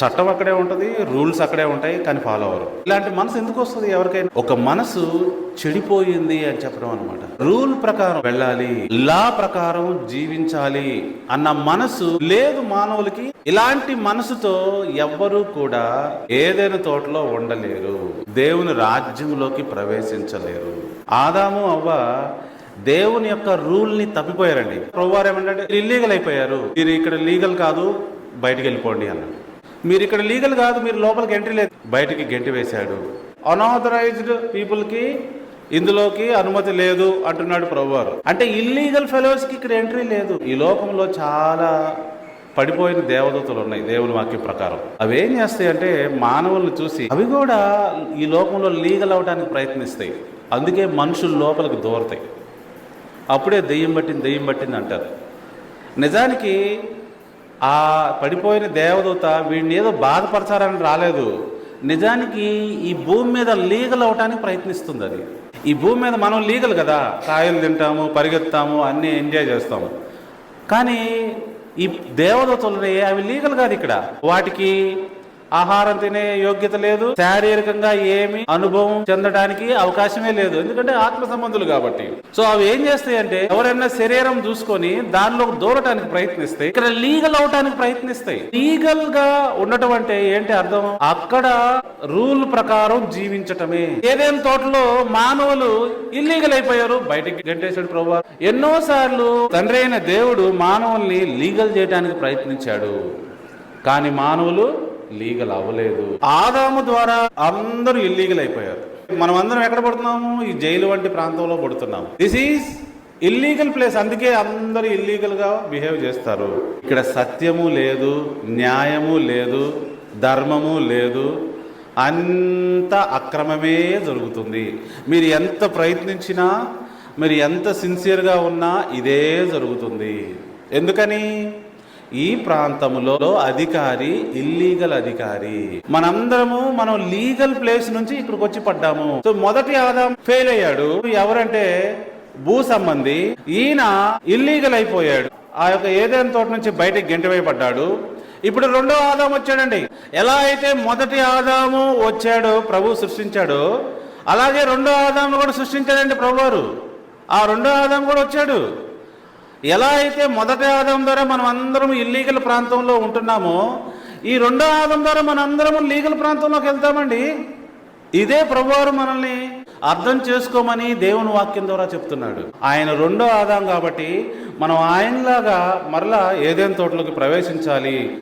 చట్టం అక్కడే ఉంటుంది రూల్స్ అక్కడే ఉంటాయి కానీ ఫాలో అవరు ఇలాంటి మనసు ఎందుకు వస్తుంది ఎవరికైనా? ఒక మనసు చెడిపోయింది అని చెప్పడం అనమాట రూల్ ప్రకారం వెళ్ళాలి లా ప్రకారం జీవించాలి అన్న మనసు లేదు మానవులకి ఇలాంటి మనసుతో ఎవ్వరూ కూడా ఏదైనా తోటలో ఉండలేరు. దేవుని రాజ్యంలోకి ప్రవేశించలేరు. ఆదాము అవ్వ దేవుని యొక్క రూల్ని తప్పిపోయారండి. ప్రభువారు ఏమంటే ఇల్లీగల్ అయిపోయారు. మీరు ఇక్కడ లీగల్ కాదు బయటికి వెళ్ళిపోండి అన్నాడు మీరు ఇక్కడ లీగల్ కాదు మీరు లోపలికి ఎంట్రీ లేదు. బయటికి గెంటి వేశాడు. అనాథరైజ్డ్ పీపుల్కి ఇందులోకి అనుమతి లేదు అంటున్నాడు ప్రభువారు. అంటే ఇల్లీగల్ ఫెలోస్కి ఇక్కడ ఎంట్రీ లేదు. ఈ లోకంలో చాలా పడిపోయిన దేవదూతలు ఉన్నాయి దేవుని వాక్యం ప్రకారం. అవి ఏం చేస్తాయి అంటే మానవులను చూసి అవి కూడా ఈ లోకంలో లీగల్ అవడానికి ప్రయత్నిస్తాయి. అందుకే మనుషులు లోపలికి దూరతాయి. అప్పుడే దెయ్యం పట్టింది దెయ్యం పట్టింది అంటారు. నిజానికి ఆ పడిపోయిన దేవదూత వీడిని ఏదో బాధపరచారని రాలేదు. నిజానికి ఈ భూమి మీద లీగల్ అవటానికి ప్రయత్నిస్తుంది అది. ఈ భూమి మీద మనం లీగల్ కదా. కాయలు తింటాము పరిగెత్తాము అన్నీ ఎంజాయ్ చేస్తాము. కానీ ఈ దేవదూతలు అవి లీగల్ కాదు ఇక్కడ. వాటికి ఆహారం తినే యోగ్యత లేదు. శారీరకంగా ఏమి అనుభవం చెందడానికి అవకాశమే లేదు. ఎందుకంటే ఆత్మ సంబంధులు కాబట్టి. సో అవి ఏం చేస్తాయి అంటే ఎవరైనా శరీరం చూసుకొని దానిలో దూరటానికి ప్రయత్నిస్తాయి ఇక్కడ లీగల్ అవటానికి ప్రయత్నిస్తాయి. లీగల్గా ఉండటం అంటే ఏంటి అర్థం? అక్కడ రూల్ ప్రకారం జీవించటమే. ఏదైనా తోటలో మానవులు ఇల్లీగల్ అయిపోయారు బయటికి గంటేశాడు ప్రభు. ఎన్నో సార్లు తండ్రి అయిన దేవుడు మానవుల్ని లీగల్ చేయడానికి ప్రయత్నించాడు. కానీ మానవులు లీగల్ అవ్వలేదు. ఆదాము ద్వారా అందరూ ఇల్లీగల్ అయిపోయారు. మనం అందరం ఎక్కడ పడుతున్నాము? ఈ జైలు వంటి ప్రాంతంలో పడుతున్నాము. దిస్ ఈజ్ ఇల్లీగల్ ప్లేస్ అందుకే అందరూ ఇల్లీగల్గా బిహేవ్ చేస్తారు. ఇక్కడ సత్యము లేదు న్యాయము లేదు ధర్మము లేదు. అంత అక్రమమే జరుగుతుంది. మీరు ఎంత ప్రయత్నించినా మీరు ఎంత సిన్సియర్గా ఉన్నా ఇదే జరుగుతుంది. ఎందుకని? ఈ ప్రాంతంలో అధికారి ఇల్లీగల్ అధికారి. మనందరము మనం లీగల్ ప్లేస్ నుంచి ఇక్కడికి వచ్చి పడ్డాము. సో మొదటి ఆదాం ఫెయిల్ అయ్యాడు. ఎవరంటే భూ సంబంధి. ఈయన ఇల్లీగల్ అయిపోయాడు. ఆ యొక్క ఏదైనా తోట నుంచి బయటకు గెంటవేయబడ్డాడు. ఇప్పుడు రెండో ఆదాం వచ్చాడండి. ఎలా అయితే మొదటి ఆదాము వచ్చాడో ప్రభు సృష్టించాడో అలాగే రెండో ఆదాము కూడా సృష్టించాడండి ప్రభువారు ఆ రెండో ఆదాం కూడా వచ్చాడు. ఎలా అయితే మొదటి ఆదం ద్వారా మనం అందరం ఇల్లీగల్ ప్రాంతంలో ఉంటున్నామో ఈ రెండో ఆదం ద్వారా మన అందరం లీగల్ ప్రాంతంలోకి వెళ్తామండి. ఇదే ప్రభువారు మనల్ని అర్థం చేసుకోమని దేవుని వాక్యం ద్వారా చెప్తున్నాడు. ఆయన రెండో ఆదాం కాబట్టి మనం ఆయనలాగా మరలా ఏదేం తోటలోకి ప్రవేశించాలి?